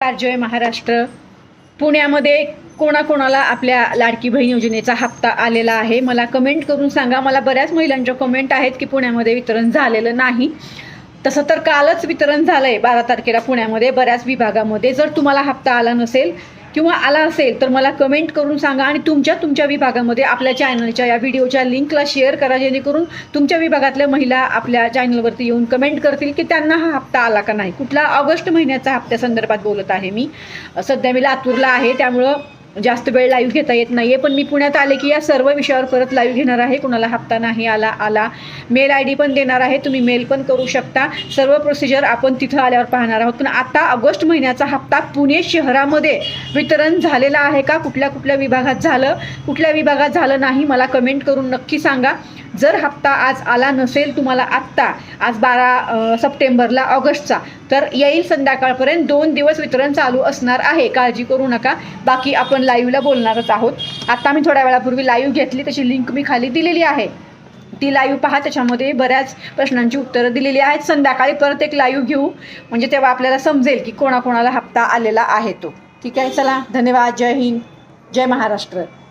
जय महाराष्ट्र. पुण्यामध्ये कोणाकोणाला आपल्या लाडकी बहीण योजनेचा हप्ता आलेला आहे मला कमेंट करून सांगा. मला बऱ्याच महिलांच्या कमेंट आहेत की पुण्यामध्ये वितरण झालेलं नाही. तसं तर कालच वितरण झालं आहे बारा तारखेला पुण्यामध्ये बऱ्याच विभागामध्ये. जर तुम्हाला हप्ता आला नसेल किंवा आला असेल तर मला कमेंट करून सांगा आणि तुमच्या तुमच्या विभागामध्ये आपल्या चॅनलच्या या व्हिडिओच्या लिंकला शेअर करा जेणेकरून तुमच्या विभागातल्या महिला आपल्या चॅनलवरती येऊन कमेंट करतील की त्यांना हा हप्ता आला का नाही. कुठला ऑगस्ट महिन्याचा हप्त्यासंदर्भात बोलत आहे मी. सध्या मी लातूरला आहे त्यामुळं जास्त वेळ लाईव्ह घेता येत नाही आहे पण मी पुण्यात आले की या सर्व विषयावर परत लाईव्ह घेणार आहे. कुणाला हप्ता नाही आला आला. मेल आय डी पण देणार आहे. तुम्ही मेल पण करू शकता. सर्व प्रोसिजर आपण तिथं आल्यावर पाहणार आहोत. पण आता ऑगस्ट महिन्याचा हप्ता पुणे शहरामध्ये वितरण झालेला आहे का? कुठल्या कुठल्या विभागात झालं? कुठल्या विभागात झालं नाही? मला कमेंट करून नक्की सांगा. जर हप्ता आज आला नसेल तुम्हाला आत्ता आज बारा सप्टेंबरला ऑगस्टचा तर येईल संध्याकाळपर्यंत दोन दिवस वितरण चालू असणार आहे. काळजी करू नका. बाकी आपण लाईव्हला बोलणारच आहोत. आत्ता मी थोड्या वेळापूर्वी लाईव्ह घेतली त्याची लिंक मी खाली दिलेली आहे. ती लाईव्ह पहा त्याच्यामध्ये बऱ्याच प्रश्नांची उत्तरं दिलेली आहेत. संध्याकाळी परत एक लाईव्ह घेऊ. म्हणजे तेव्हा आपल्याला समजेल की कोणाकोणाला हप्ता आलेला आहे तो. ठीक आहे चला. धन्यवाद. जय हिंद. जय महाराष्ट्र.